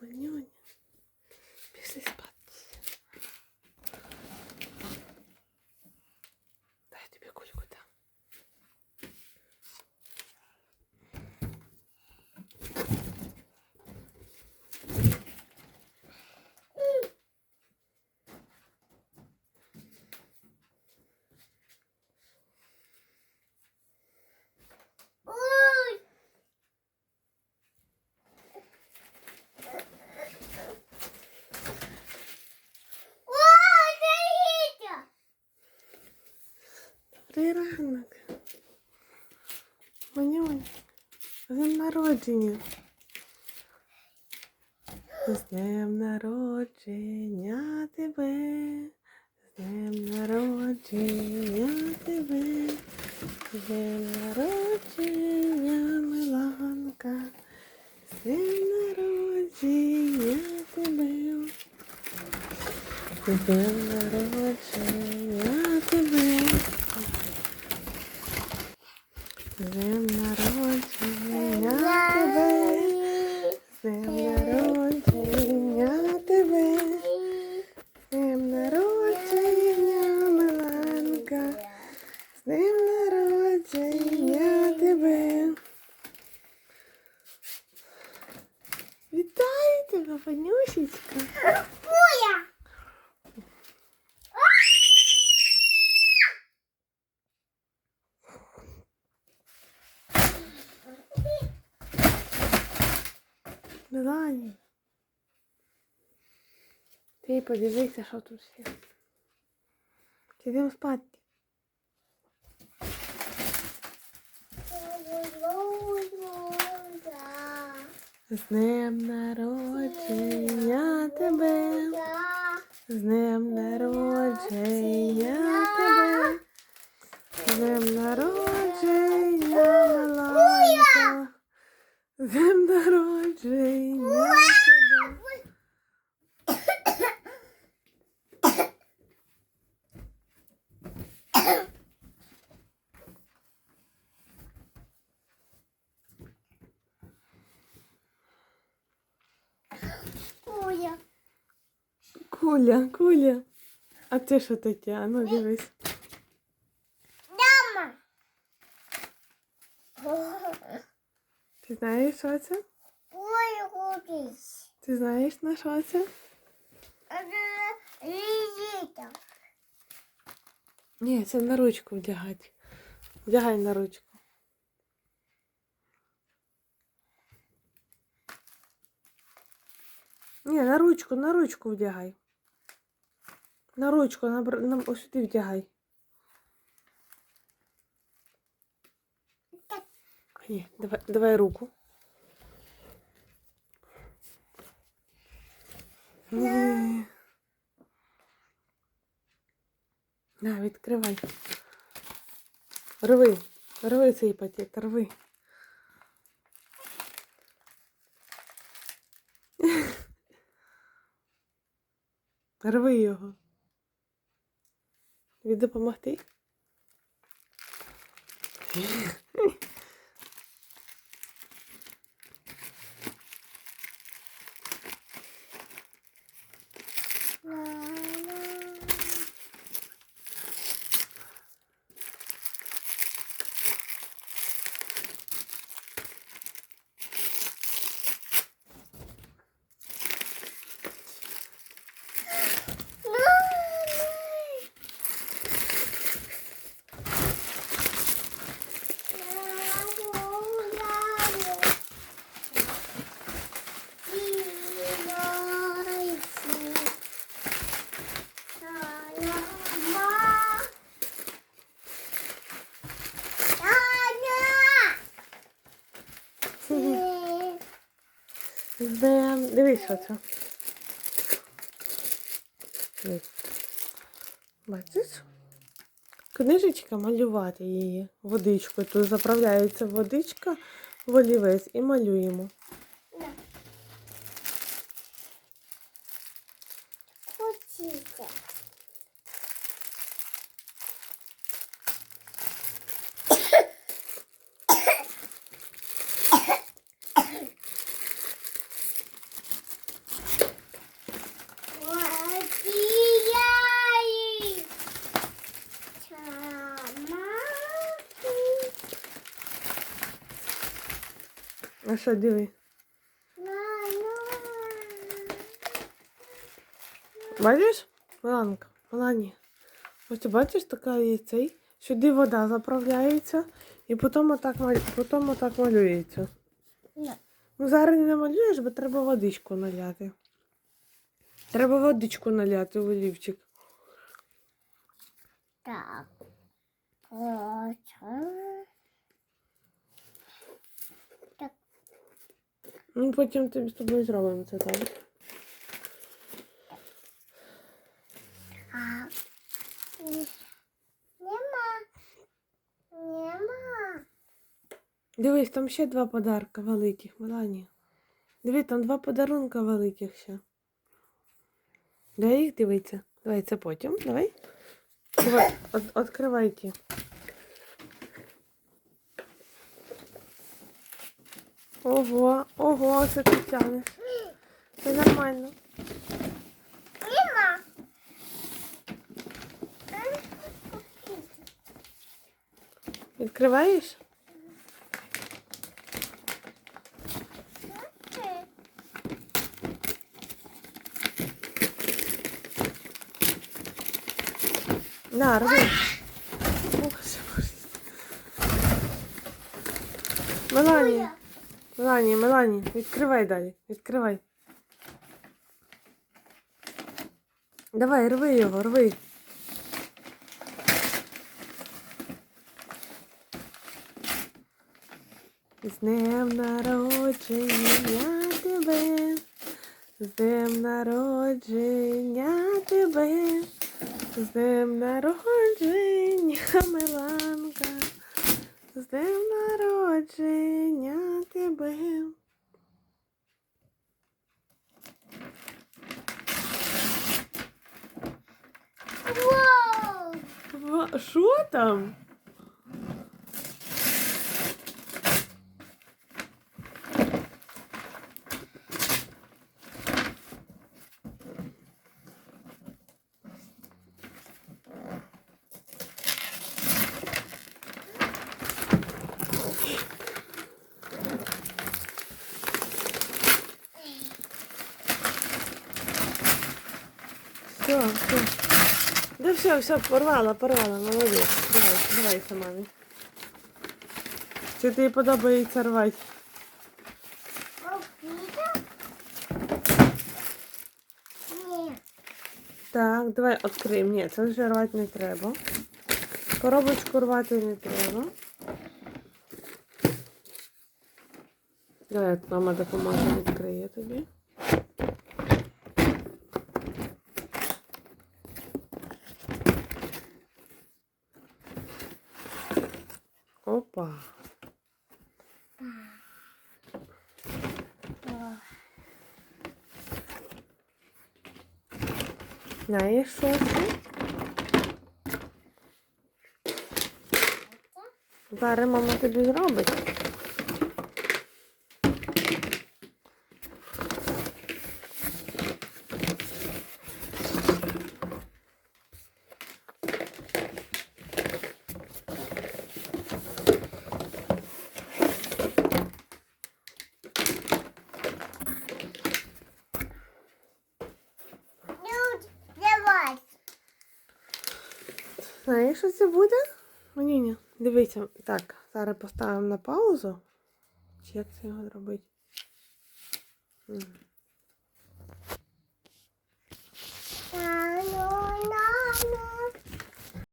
Манюня. Добрий ранок. Манюня. З народження. З днем народження тебе. З днем народження тебе. З днем народження, Миланка. З днем народження тебе. З днем народження тебе. З днем народження тебе. З днем народження тебе. З днем народження, Миланка. З днем народження тебе. Вітаю тебе, Ванюшечка. Буя! Милані. Ти подивися, що тут ще. Підемо спати. З днем народження тебе. З днем народження тебе. З днем народження, Миланка. З днем народження тебе. Буя! Куля, Куля. А це що таке? А ну дивись. Мама! Ти знаєш, що це? Ой, кудись. Ти знаєш на що це? Лізіта. Ні, це на ручку вдягати. Вдягай на ручку. Ні, на ручку, на ручку вдягай. На ручку, на, бр- на ось сюди вдягай. Ні, давай, давай руку. Ні. На, відкривай. Рви, рви цей пакет, рви. Рви його. Тобі допомогти? Ждем. Дивись, що Бачиш? Книжечка малювати її водичкою. Тут заправляється водичка в олівець і малюємо. А що, диви? Бачиш? Маланка, Малані. Ось ти бачиш, така є цей. Сюди вода заправляється і потім отак, потім отак малюється. Ну зараз не намалюєш, бо треба водичку наляти. Треба водичку наляти в олівчик. Так. Ось. Так. Ну потім тобі з тобою зробимо це так. А. Нема. Нема. Дивись, там ще два подарка великих, Мелані. Диви, там два подарунка великих ще. Дай їх дивитися. Давай це потім. Давай. Давай, от, відкривай ті. Ого, ого, це ти тянеш. Це нормально. Нема. Відкриваєш? На, рви. Боже, боже. Мелані, Мелані, Мелані, відкривай далі. Відкривай. Давай, рви його, рви. З днем народження тебе, з днем народження тебе, з днем народження, Миланка, з днем народження тебе. Вау. Ва- Що там? Все, все. Да все, все, порвала, порвала, молодець. Давай, давай самі. Чи тобі подобається рвати? Так, давай відкриємо. Ні, це вже рвати не треба. Коробочку рвати не треба. Давай, мама допоможе відкриє тобі. Опа. Знаєш, що це? Зараз мама тобі зробить. Ну, давай. Знаєш, що це буде? Ні, ні. Дивіться, Так, зараз поставимо на паузу. Чи як це його. Нану, нану.